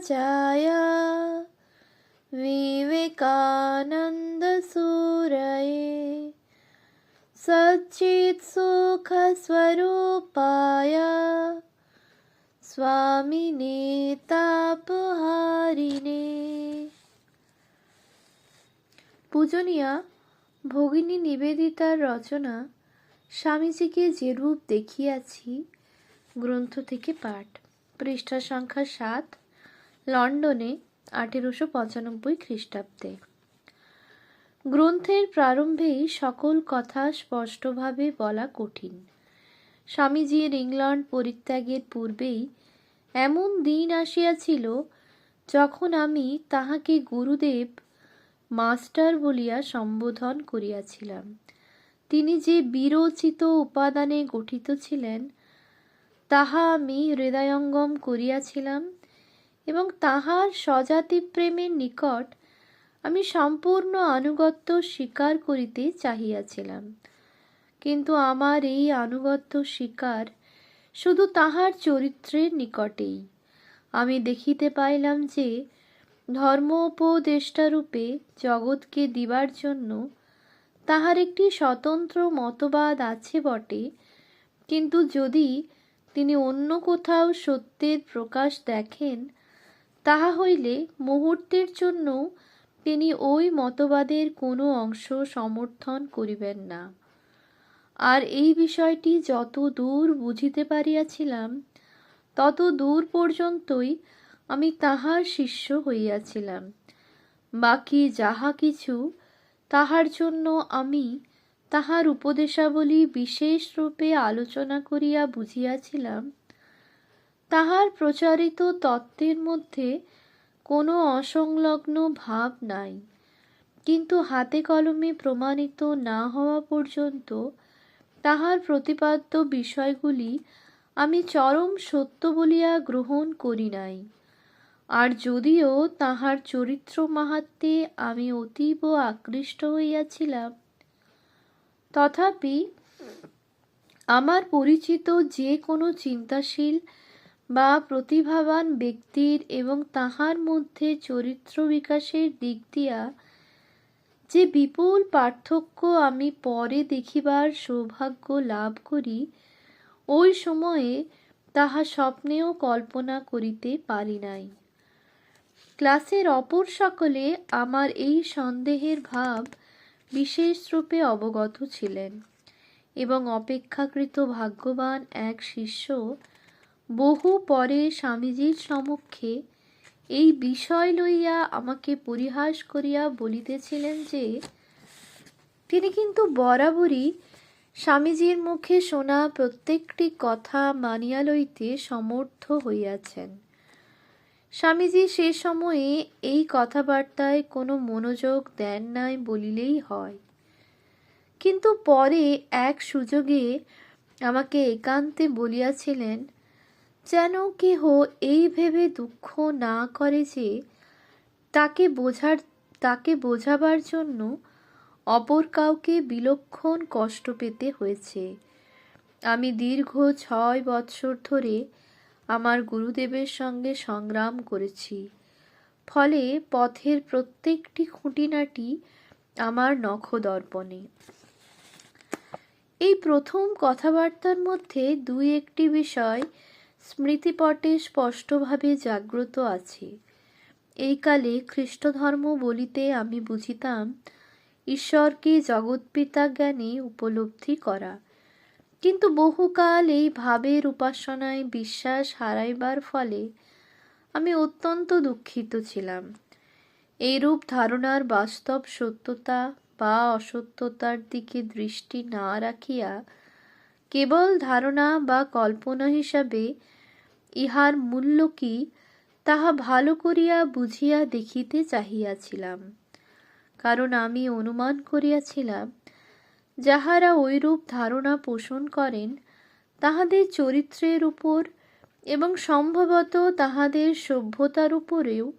राजाय विवेकानन्दसूरये सच्चित्सुखस्वरूपाय স্বামিনে তাপহারিণে পূজনীয়া ভগিনী নিবেদিতার রচনা স্বামীজিকে যে রূপ দেখিয়াছি গ্রন্থ থেকে পাঠ পৃষ্ঠা সংখ্যা সাত লন্ডনে আঠেরোশো পঁচানব্বই খ্রিস্টাব্দে। গ্রন্থের প্রারম্ভেই সকল কথা স্পষ্টভাবে বলা কঠিন। স্বামীজির ইংল্যান্ড পরিত্যাগের পূর্বেই এমন দিন আসিয়াছিল যখন আমি তাহাকে গুরুদেব, মাস্টার বলিয়া সম্বোধন করিয়াছিলাম। তিনি যে বিরোচিত উপাদানে গঠিত ছিলেন, তাহা আমি হৃদয়ঙ্গম করিয়াছিলাম এবং তাহার স্বজাতি প্রেমের নিকট আমি সম্পূর্ণ আনুগত্য স্বীকার করিতে চাহিয়াছিলাম। কিন্তু আমার এই আনুগত্য স্বীকার শুধু তাহার চরিত্রের নিকটেই। আমি দেখিতে পাইলাম যে ধর্ম উপদেষ্টারূপে জগৎকে দিবার জন্য তাহার একটি স্বতন্ত্র মতবাদ আছে বটে, কিন্তু যদি তিনি অন্য কোথাও সত্যের প্রকাশ দেখেন তাহা হইলে মুহূর্তের জন্য তিনি ওই মতবাদের কোনো অংশ সমর্থন করিবেন না। আর এই বিষয়টি যত দূর বুঝিতে পারিয়াছিলাম, তত দূর পর্যন্তই আমি তাহার শিষ্য হইয়াছিলাম। বাকি যাহা কিছু, তাহার জন্য আমি তাহার উপদেশাবলী বিশেষ রূপে আলোচনা করিয়া বুঝিয়াছিলাম তাহার প্রচারিত তত্ত্বের মধ্যে কোনো অসংলগ্ন ভাব নাই। কিন্তু হাতে কলমে প্রমাণিত না হওয়া পর্যন্ত তাহার প্রতিপাদ্য বিষয়গুলি আমি চরম সত্য বলিয়া গ্রহণ করি নাই। আর যদিও তাহার চরিত্র মাহাত্মে আমি অতীব আকৃষ্ট হইয়াছিলাম, তথাপি আমার পরিচিত যে কোনো চিন্তাশীল বা প্রতিভাবান ব্যক্তির এবং তাহার মধ্যে চরিত্র বিকাশের দিক দিয়া যে বিপুল পার্থক্য আমি পরে দেখিবার সৌভাগ্য লাভ করি, ওই সময়ে তাহা স্বপ্নেও কল্পনা করিতে পারি নাই। ক্লাসের অপর সকলে আমার এই সন্দেহের ভাব বিশেষরূপে অবগত ছিলেন এবং অপেক্ষাকৃত ভাগ্যবান এক শিষ্য বহু পরে স্বামীজির সমক্ষে এই বিষয় লইয়া আমাকে পরিহাস করিয়া বলিতেছিলেন যে, তিনি কিন্তু বরাবরই স্বামীজির মুখে শোনা প্রত্যেকটি কথা মানিয়া লইতে সমর্থ হইয়াছেন। স্বামীজি সে সময়ে এই কথাবার্তায় কোনো মনোযোগ দেন নাই বলিলেই হয়। কিন্তু পরে এক সুযোগে আমাকে একান্তে বলিয়াছিলেন যেন কেহ এই ভেবে দুঃখ না করে যে তাকে বোঝার, তাকে বোঝাবার জন্য অপর কাউকে বিলক্ষণ কষ্ট পেতে হয়েছে। আমি দীর্ঘ ছয় বৎসর ধরে আমার গুরুদেবের সঙ্গে সংগ্রাম করেছি। ফলে পথের প্রত্যেকটি খুঁটিনাটি আমার নখদর্পণে। এই প্রথম কথাবার্তার মধ্যে দুই একটি বিষয় স্মৃতিপটে স্পষ্টভাবে জাগ্রত আছে। এই কালে খ্রিস্টধর্ম বলিতে আমি বুঝিতাম, ঈশ্বরকে জগৎপিতা জ্ঞানে উপলব্ধি করা। কিন্তু বহুকাল এই ভাবের উপাসনায় বিশ্বাস হারাইবার ফলে আমি অত্যন্ত দুঃখিত ছিলাম। এইরূপ ধারণার বাস্তব সত্যতা বা অসত্যতার দিকে দৃষ্টি না রাখিয়া কেবল ধারণা বা কল্পনা হিসাবে ইহার মূল্য কি, তাহা ভালো করিয়া বুঝিয়া দেখিতে চাহিয়াছিলাম। কারণ আমি অনুমান করিয়াছিলাম, যাহারা ঐরূপ ধারণা পোষণ করেন, তাহাদের চরিত্রের উপর এবং সম্ভবত তাহাদের সভ্যতার উপরেও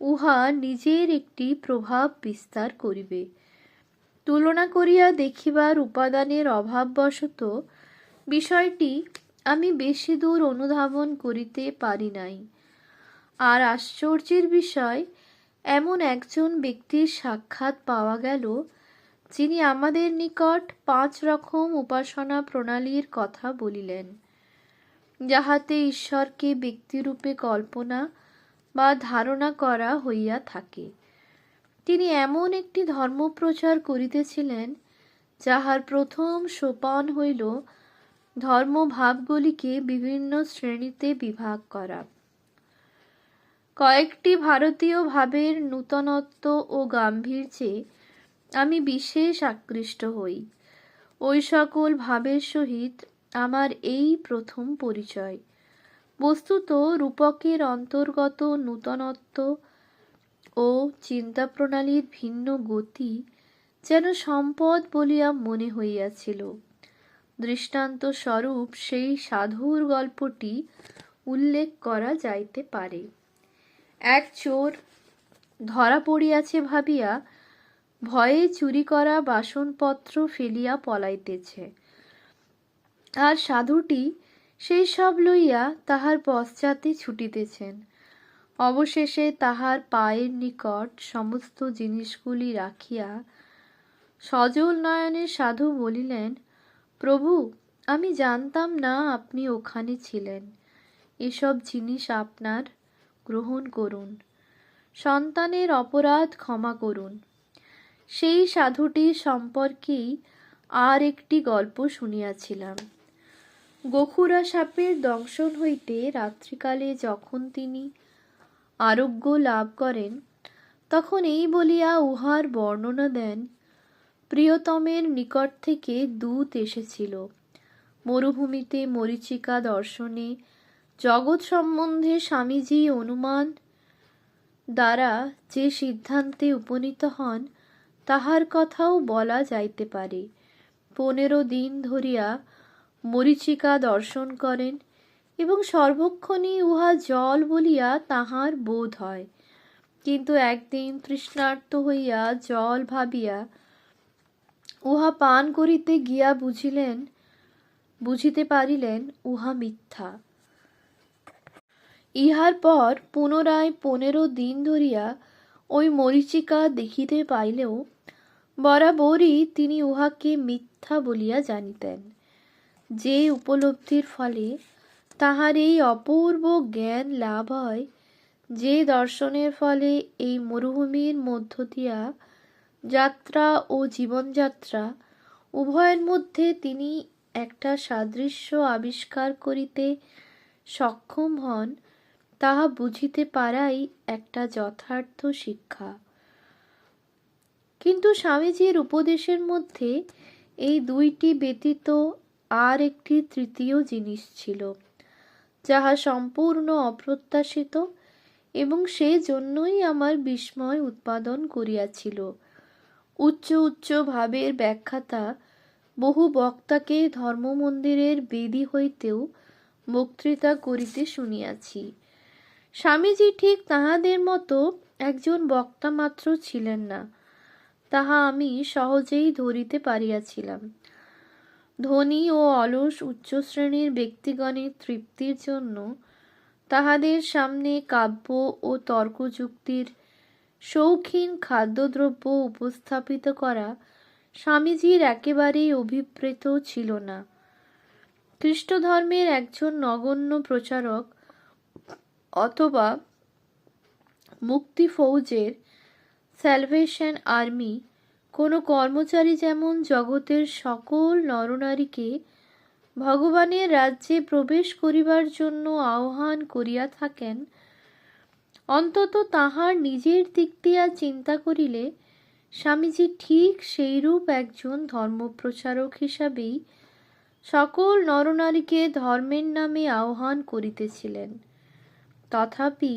উহা নিজের একটি প্রভাব বিস্তার করিবে। তুলনা করিয়া দেখিবার উপাদানের অভাববশত বিষয়টি আমি বেশি দূর অনুধাবন করিতে পারি নাই। আর আশ্চর্যের বিষয়, এমন একজন ব্যক্তির সাক্ষাৎ পাওয়া গেল, যিনি আমাদের নিকট পাঁচ রকম উপাসনা প্রণালীর কথা বলিলেন, যাহাতে ঈশ্বরকে ব্যক্তিরূপে কল্পনা বা ধারণা করা হইয়া থাকে। তিনি এমন একটি ধর্ম প্রচার করিতেছিলেন, যাহার প্রথম সোপান হইল ধর্মভাবগুলিকে বিভিন্ন শ্রেণীতে বিভাগ করা। কয়েকটি ভারতীয় ভাবের নূতনত্ব ও গাম্ভীর্যে আমি বিশেষ আকৃষ্ট হই। ওই সকল ভাবের সহিত আমার এই প্রথম পরিচয়। বস্তুত রূপকের অন্তর্গত নূতনত্ব ও চিন্তাপ্রণালীর ভিন্ন গতি যেন সম্পদ বলিয়া মনে হইয়াছিল। দৃষ্টান্ত স্বরূপ সেই সাধুর গল্পটি উল্লেখ করা যাইতে পারে। এক চোর ধরা পড়িয়াছে ভাবিয়া, ভয়ে চুরি করা বাসনপত্র ফেলিয়া পলাইতেছে। আর সাধুটি সেই সব লইয়া তাহার পশ্চাতে ছুটিতেছেন। অবশেষে তাহার পায়ের নিকট সমস্ত জিনিসগুলি রাখিয়া সজল নয়নের সাধু বলিলেন প্রভু, আমি জানতাম না আপনি ওখানে ছিলেন। এসব জিনিস আপনার। গ্রহণ করুন। সন্তানের অপরাধ ক্ষমা করুন। সেই সাধুটির সম্পর্কেই আর একটি গল্প শুনিয়াছিলাম। গোখুরা সাপের দংশন হইতে রাত্রিকালে যখন তিনি আরোগ্য লাভ করেন, তখন এই বলিয়া উহার বর্ণনা দেন প্রিয়তমের নিকট থেকে দূত এসেছিল। মরুভূমিতে মরিচিকা দর্শনে জগৎ সম্বন্ধে স্বামীজি অনুমান দ্বারা যে সিদ্ধান্তে উপনীত হন, তাহার কথাও বলা যাইতে পারে। পনেরো দিন ধরিয়া মরিচিকা দর্শন করেন এবং সর্বক্ষণই উহা জল বলিয়া তাহার বোধ হয়। কিন্তু একদিন তৃষ্ণার্ত হইয়া জল ভাবিয়া উহা পান করিতে গিয়া বুঝিলেন, বুঝিতে পারিলেন উহা মিথ্যা। ইহার পর পুনরায় পনেরো দিন ধরিয়া ওই মরিচিকা দেখিতে পাইলেও বরাবরই তিনি উহাকে মিথ্যা বলিয়া জানিতেন। যে উপলব্ধির ফলে তাহার এই অপূর্ব জ্ঞান লাভ হয়, যে দর্শনের ফলে এই মরুভূমির মধ্য দিয়া যাত্রা ও জীবনযাত্রা, উভয়ের মধ্যে তিনি একটা সাদৃশ্য আবিষ্কার করিতে সক্ষম হন, তাহা বুঝিতে পারাই একটা যথার্থ শিক্ষা। কিন্তু স্বামীজির উপদেশের মধ্যে এই দুইটি ব্যতীত আর একটি তৃতীয় জিনিস ছিল, যাহা সম্পূর্ণ অপ্রত্যাশিত এবং জন্যই আমার বিস্ময় উৎপাদন করিয়াছিল। উচ্চ উচ্চ ভাবের ব্যাখ্যাতা বহু বক্তাকে ধর্মমন্দিরের বেদি হইতেও বক্তৃতা করিতে শুনিয়াছি। স্বামীজি ঠিক তাহাদের মতো একজন বক্তা মাত্র ছিলেন না, তাহা আমি সহজেই ধরিতে পারিয়াছিলাম। ধনী ও অলস উচ্চ শ্রেণির ব্যক্তিগণের তৃপ্তির জন্য তাহাদের সামনে কাব্য ও তর্কযুক্তির শৌখিন খাদ্যদ্রব্য উপস্থাপিত করা স্বামীজির একেবারেই অভিপ্রেত ছিল না। খ্রিস্টধর্মের একজন নগণ্য প্রচারক অথবা মুক্তি ফৌজের স্যালভেশন আর্মি কোনো কর্মচারী যেমন জগতের সকল নরনারীকে ভগবানের রাজ্যে প্রবেশ করিবার জন্য আহ্বান করিয়া থাকেন অন্তত তাহার নিজের দিক দিয়া চিন্তা করিলে স্বামীজি ঠিক সেইরূপ একজন ধর্মপ্রচারক হিসাবেই সকল নরনারীকে ধর্মের নামে আহ্বান করিতেছিলেন। তথাপি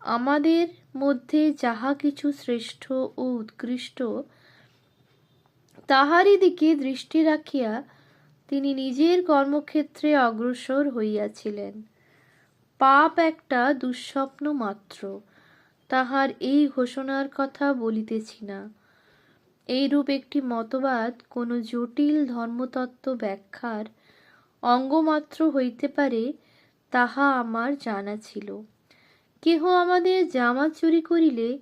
আমাদের মধ্যে যাহা কিছু শ্রেষ্ঠ ও উৎকৃষ্ট, তাহারই দিকে দৃষ্টি রাখিয়া তিনি নিজের কর্মক্ষেত্রে অগ্রসর হইয়াছিলেন। পাপ একটা দুঃস্বপ্ন মাত্র। তাহার এই ঘোষণার কথা বলিতেছি না। এইরূপ একটি মতবাদ কোনো জটিল ধর্মতত্ত্ব ব্যাখ্যার অঙ্গমাত্র হইতে পারে তাহা আমার জানা ছিল। কেহ আমাদের জামা চুরি করিলে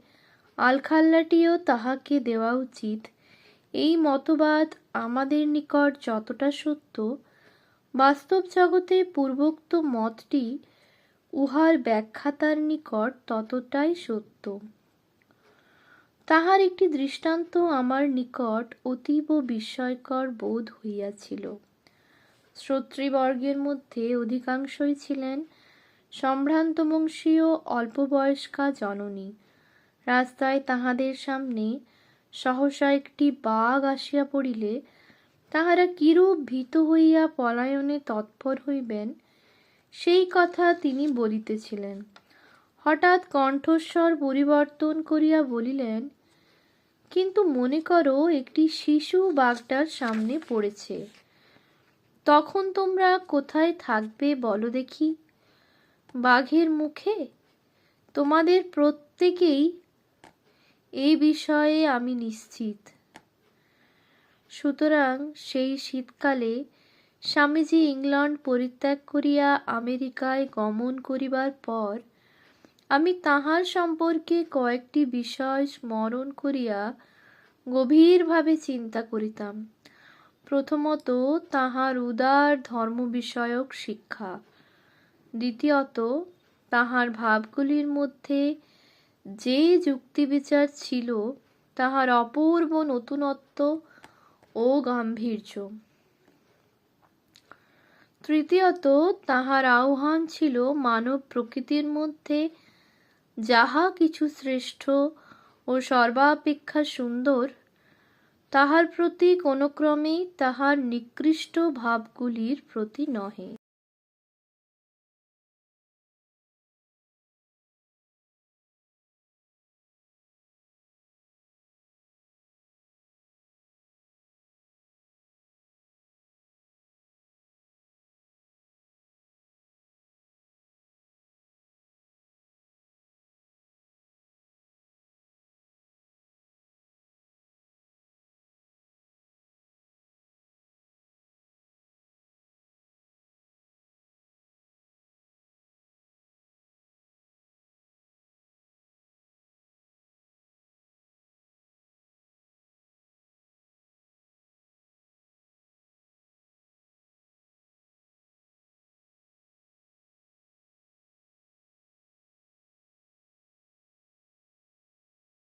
আলখাল্লাটিও তাহাকে দেওয়া উচিত। এই মতবাদ আমাদের নিকট যতটা সত্য, বাস্তব জগতে পূর্বোক্ত মতটি উহার ব্যাখ্যাতার নিকট ততটাই সত্য। তাহার একটি দৃষ্টান্ত আমার নিকট অতীব বিস্ময়কর বোধ হইয়াছিল। শ্রোতৃবর্গের মধ্যে অধিকাংশই ছিলেন সম্ভ্রান্ত বংশীয় অল্পবয়স্কা জননী। রাস্তায় তাহাদের সামনে সহসা একটি বাঘ আসিয়া পড়িলে তাহারা কিরূপ ভীত হইয়া পলায়নে তৎপর হইবেন সেই কথা তিনি বলিতেছিলেন। হঠাৎ কণ্ঠস্বর পরিবর্তন করিয়া বলিলেন, কিন্তু মনে করো, একটি শিশু বাঘটার সামনে পড়েছে। তখন তোমরা কোথায় থাকবে বলো দেখি। বাঘের মুখে? তোমাদের প্রত্যেকেই এই বিষয়ে আমি নিশ্চিত। সুতরাং সেই শীতকালে স্বামীজি ইংল্যান্ড পরিত্যাগ করিয়া আমেরিকায় গমন করিবার পর আমি তাহার সম্পর্কে কয়েকটি বিষয় স্মরণ করিয়া গভীরভাবে চিন্তা করিতাম। প্রথমত, তাহার উদার ধর্ম বিষয়ক শিক্ষা। দ্বিতীয়ত, তাহার ভাবগুলির মধ্যে যে যুক্তিবিচার ছিল, তাহার অপূর্ব নতুনত্ব ও গাম্ভীর্য। তৃতীয়ত, তাহার আহ্বান ছিল মানব প্রকৃতির মধ্যে যাহা কিছু শ্রেষ্ঠ ও সর্বাপেক্ষা সুন্দর, তাহার প্রতি কোনক্রমেই তাহার নিকৃষ্ট ভাবগুলির প্রতি নহে।